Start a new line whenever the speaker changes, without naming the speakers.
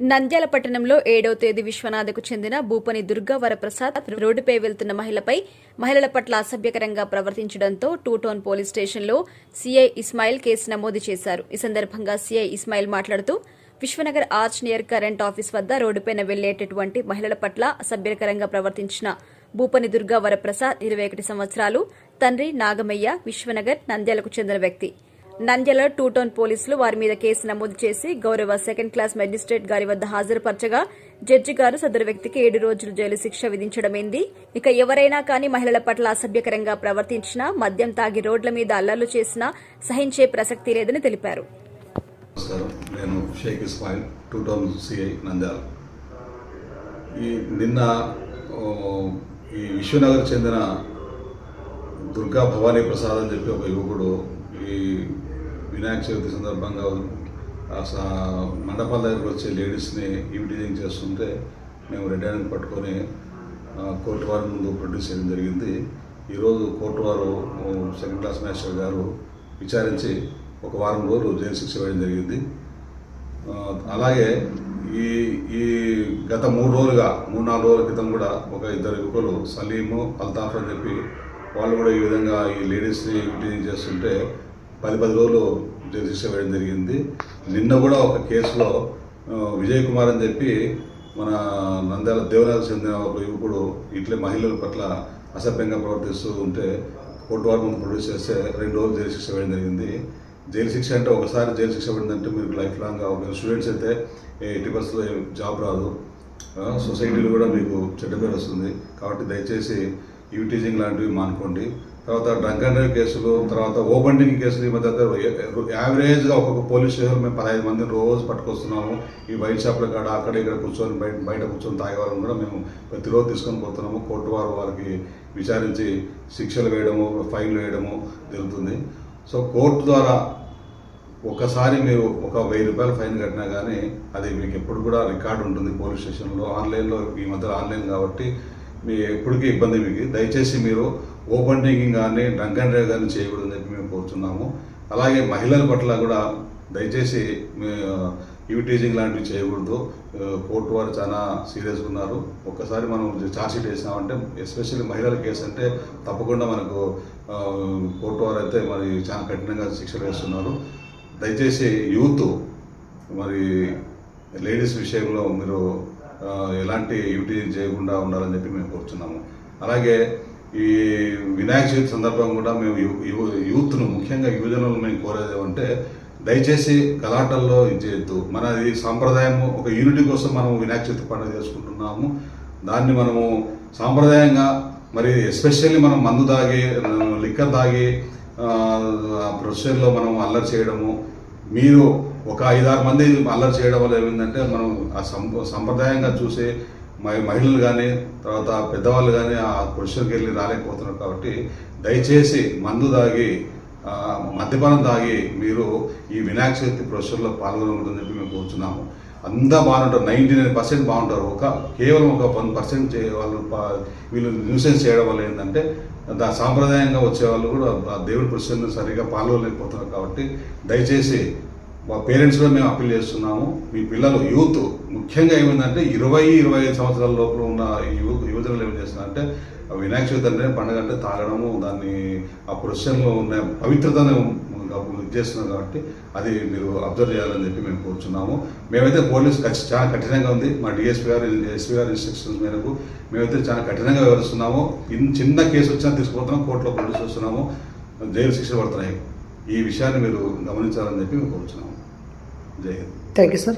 నంద్యాల పట్టణంలో ఏడవ తేదీ విశ్వనాథకు చెందిన భూపని దుర్గా వరప్రసాద్ రోడ్డుపై వెళ్తున్న మహిళపై మహిళల పట్ల అసభ్యకరంగా ప్రవర్తించడంతో టూ టౌన్ పోలీస్ స్టేషన్లో సీఐ ఇస్మాయిల్ కేసు నమోదు చేశారు. ఈ సందర్భంగా సీఐ ఇస్మాయిల్ మాట్లాడుతూ Vishwanagar arch near current office వద్ద రోడ్డుపైన వెళ్ళేటటువంటి మహిళల పట్ల అసభ్యకరంగా ప్రవర్తించిన భూపని దుర్గా వరప్రసాద్ ఇరవై ఒకటి సంవత్సరాలు తండ్రి నాగమయ్య విశ్వనగర్ నంద్యాలకు చెందిన వ్యక్తి. నంద్యాల టూ టౌన్ పోలీసులు వారి మీద కేసు నమోదు చేసి గౌరవ సెకండ్ క్లాస్ మెజిస్ట్రేట్ గారి వద్ద హాజరుపరచగా జడ్జి గారు సదరు వ్యక్తికి ఏడు రోజులు జైలు శిక్ష విధించడమైంది. ఇక ఎవరైనా కానీ మహిళల పట్ల అసభ్యకరంగా ప్రవర్తించినా మద్యం తాగి రోడ్ల మీద అల్లర్లు చేసినా సహించే ప్రసక్తి లేదని తెలిపారు.
నేను Sheikh Ismail two town CI Nandyal. ఈ నిన్న ఈ విశ్వనగర్ చెందిన దుర్గా భవానీ ప్రసాద్ అని చెప్పి ఒక యువకుడు ఈ వినాయక చవితి సందర్భంగా మండపాల దగ్గరకు వచ్చే లేడీస్ని ఈవిటీజింగ్ చేస్తుంటే మేము రెడ్ హ్యాండ్ పట్టుకొని కోర్టు వారి ముందు ప్రొడ్యూస్ చేయడం జరిగింది. ఈరోజు కోర్టు వారు సెకండ్ క్లాస్ మాస్టర్ గారు విచారించి ఒక వారం రోజులు జైలు శిక్ష వేయడం జరిగింది. అలాగే ఈ ఈ గత మూడు రోజులుగా మూడు నాలుగు రోజుల క్రితం కూడా ఒక ఇద్దరు యువకులు సలీము అల్తాఫ్ అని చెప్పి వాళ్ళు కూడా ఈ విధంగా ఈ లేడీస్ని యూటిలైజ్ చేస్తుంటే పది పది రోజులు జైలు శిక్ష వేయడం జరిగింది. నిన్న కూడా ఒక కేసులో విజయ్ కుమార్ అని చెప్పి మన నంద్యాల దేవరాలకు చెందిన ఒక యువకుడు ఇట్లే మహిళల పట్ల అసభ్యంగా ప్రవర్తిస్తూ ఉంటే కోర్టు వారు మనం ప్రొడ్యూస్ చేస్తే రెండు రోజులు జైలు శిక్ష వేయడం జరిగింది. జైలు శిక్ష అంటే ఒకసారి జైలు శిక్ష పడిందంటే మీకు లైఫ్ లాంగ్ ఒక స్టూడెంట్స్ అయితే ఎయిటీ బస్సులో జాబ్ రాదు. సొసైటీలో కూడా మీకు చెడ్డ పేరు వస్తుంది. కాబట్టి దయచేసి యూటీజింగ్ లాంటివి మానుకోండి. తర్వాత డ్రంక్ అండ్ డ్రైవ్ కేసులు తర్వాత ఓబండింగ్ కేసులు ఈ మధ్య యావరేజ్గా ఒక్కొక్క పోలీస్ స్టేషన్ మేము పదహైదు మందిని రోజు పట్టుకొస్తున్నాము. ఈ వైన్ షాప్ల కాడ అక్కడ ఇక్కడ కూర్చొని బయట బయట కూర్చొని తాగేవారు కూడా మేము ప్రతిరోజు తీసుకొని పోతున్నాము. కోర్టు వారు వారికి విచారించి శిక్షలు వేయడము ఫైన్లు వేయడము జరుగుతుంది. సో కోర్టు ద్వారా ఒకసారి మీరు ఒక వెయ్యి రూపాయల ఫైన్ కట్టినా కానీ అది మీకు ఎప్పుడు కూడా రికార్డు ఉంటుంది పోలీస్ స్టేషన్లో. ఆన్లైన్లో ఈ మధ్య ఆన్లైన్ కాబట్టి మీ ఎప్పటికీ ఇబ్బంది మీకు. దయచేసి మీరు ఓపెన్ డ్రింకింగ్ కానీ డ్రంక్ అండ్ డ్రైవ్ కానీ చేయకూడదని చెప్పి మేము కోరుతున్నాము. అలాగే మహిళల పట్ల కూడా దయచేసి యూటీజింగ్ లాంటివి చేయకూడదు. కోర్టు వారు చాలా సీరియస్గా ఉన్నారు. ఒక్కసారి మనం ఛార్జ్షీట్ వేసినామంటే ఎస్పెషల్లీ మహిళల కేసు అంటే తప్పకుండా మనకు కోర్టు వారు అయితే మరి చాలా కఠినంగా శిక్షలు వేస్తున్నారు. దయచేసి యూత్ మరి లేడీస్ విషయంలో మీరు ఎలాంటి యూటీజింగ్ చేయకుండా ఉండాలని చెప్పి మేము కోరుతున్నాము అలాగే ఈ వినాయక చవితి సందర్భంగా కూడా మేము యూత్ను ముఖ్యంగా యువజనులు మేము కోరేది ఏమంటే దయచేసి గలాటల్లో ఇది చేయొద్దు. ఈ సాంప్రదాయము ఒక యూనిటీ కోసం మనం వినాయక చవితి పండుగ చేసుకుంటున్నాము. దాన్ని మనము సాంప్రదాయంగా మరి ఎస్పెషల్లీ మనం మందు తాగి లిక్కర్ తాగి ప్రొసెషన్లో మనం అల్లరి చేయడము మీరు ఒక ఐదారు మంది అల్లరి చేయడం వల్ల ఏమైందంటే మనం ఆ సం- సంప్రదాయంగా చూసే మహిళలు కానీ తర్వాత పెద్దవాళ్ళు కానీ ఆ ప్రొసెషన్కి వెళ్ళి రాలేకపోతున్నారు కాబట్టి దయచేసి మందు తాగి మద్యపానం తాగి మీరు ఈ వినాయక చవితి ప్రొసెషన్లో పాల్గొనకూడదని చెప్పి మేము కూర్చున్నాము. అంతా బాగుంటారు. నైంటీ నైన్ పర్సెంట్ బాగుంటారు. ఒక కేవలం ఒక వన్ పర్సెంట్ వాళ్ళు వీళ్ళు న్యూసెన్స్ చేయడం వల్ల ఏంటంటే దా సాంప్రదాయంగా వచ్చేవాళ్ళు కూడా దేవుడి ప్రొసెషన్ సరిగా పాల్గొనలేకపోతున్నారు కాబట్టి దయచేసి మా పేరెంట్స్ కూడా మేము అప్పీల్ చేస్తున్నాము. మీ పిల్లలు యూత్ ముఖ్యంగా ఏమైందంటే ఇరవై ఇరవై ఐదు సంవత్సరాల లోపల ఉన్న యువ యువజనులు ఏం చేస్తున్నారంటే వినాయక చవితి అంటే పండుగ అంటే తాగడము దాన్ని ఆ ప్రొసెషన్లో ఉన్న పవిత్రతను ఇది చేస్తున్నాం కాబట్టి అది మీరు అబ్జర్వ్ చేయాలని చెప్పి మేము కోరుచున్నాము. మేమైతే పోలీస్ ఖచ్చి చాలా కఠినంగా ఉంది. మా డిఎస్పీ గారు ఎస్పీ ఇన్స్ట్రక్షన్స్ మేరకు మేమైతే చాలా కఠినంగా వ్యవహరిస్తున్నాము. ఇన్ చిన్న కేసు వచ్చినా తీసుకుపోతున్నాం కోర్టులో పోలీసు వస్తున్నాము. జైలు శిక్ష పడుతున్నాయి. ఈ విషయాన్ని మీరు గమనించాలని చెప్పి మేము కోరుచున్నాము. జై హింద్.
Thank you sir.